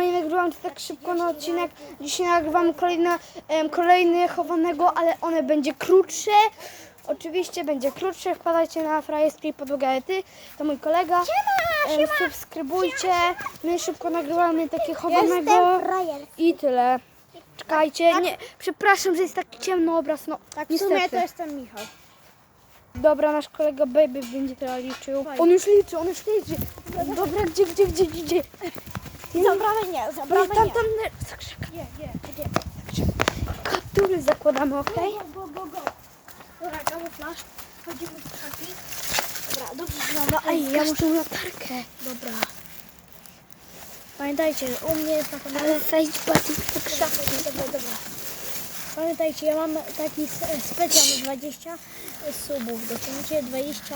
nie nagrywam to tak szybko na odcinek. Dzisiaj nagrywam kolejne, em, kolejny chowanego, ale one będzie krótsze. Oczywiście będzie krótsze. Wpadajcie na frajerskiej podłogety. To mój kolega. Em, subskrybujcie. My szybko nagrywamy takie chowanego. I tyle. Czekajcie. Nie, przepraszam, że jest taki ciemny obraz. No, tak, W sumie to jestem Michał. Dobra, nasz kolega Baby będzie teraz liczył. On już liczy, on już liczy. Dobra, gdzie, gdzie, gdzie, gdzie? Zabramy nie, Nie, zabramy tam, nie. tam, nie. Zakrzaka. Nie, nie, nie. Kaptury zakładamy, okej? Go, go, go, go. Dobra, kamuflaż. Chodzimy w krzaki. Dobra, dobrze wygląda. Ej, ja muszę latarkę. Dobra. Pamiętajcie, u mnie jest na kanale... Ale wejść bardziej w krzaki. Dobra, dobra. Pamiętajcie, ja mam taki s- specjal 20 subów. Dostaniecie 20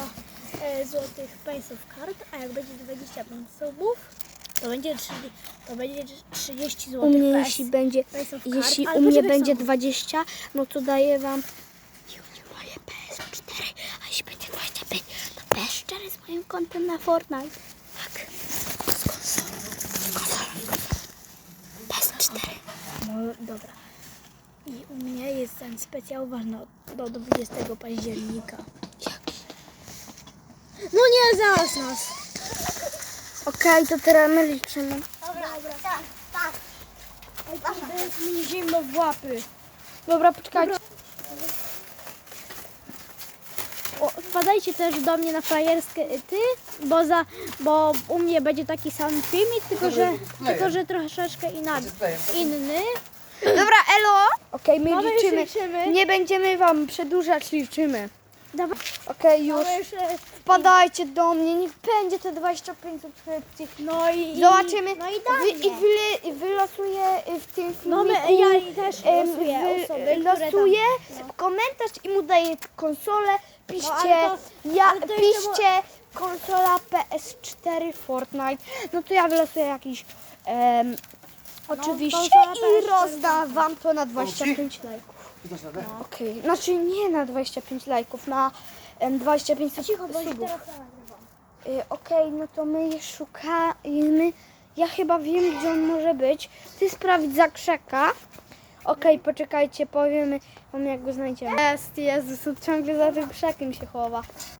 e, złotych pensów kart, a jak będzie 25 subów, to będzie, 30, to będzie 30 U złotych mnie PS. jeśli będzie, jeśli u mnie będzie są. 20, no to daję wam moje PS4, a jeśli będzie 25, to PS4 z moim kontem na Fortnite. Tak. Z konsolą. Z konsolą. PS4. No dobra. I u mnie jest ten specjal ważny do 20 października. Jaki? No nie, znalazł nas. Okej, to teraz my liczymy. Dobra, dobra. Tak, tak. Ej, jest mi zimno w łapy. Dobra, poczekajcie. O, wpadajcie też do mnie na frajerskie ty, bo, za, bo u mnie będzie taki sam filmik, tylko że, tylko, że troszeczkę inna, inny. Dobra, elo. Okej, my Mamy już liczymy. liczymy. Nie będziemy wam przedłużać, liczymy. Dawaj, Okej, już. mamy Wpadajcie do mnie, niech będzie te 25 subskrypcji. no i, Zobaczymy. No i Wy, dalej. i wy, wylosuję w tym filmiku. No my, ja też em, losuję wy- osoby, które losuję tam, no. komentarz i mu daję konsolę. Piszcie, ale ja, ale to jeszcze piszcie konsola PS4 Fortnite. No to ja wylosuję jakiś em, oczywiście konsola i PS4 rozdam wam to na 25 lajków. Okej, znaczy nie na 25 lajków, na em, 25 Cicho, bo się subów. teraz. Y, Okej, no to my je szukamy. Ja chyba wiem, gdzie on może być. Ty sprawdź za krzaka. Okej, poczekajcie, powiemy wam jak go znajdziemy. Jest, Jezus, on ciągle za tym krzakiem się chowa.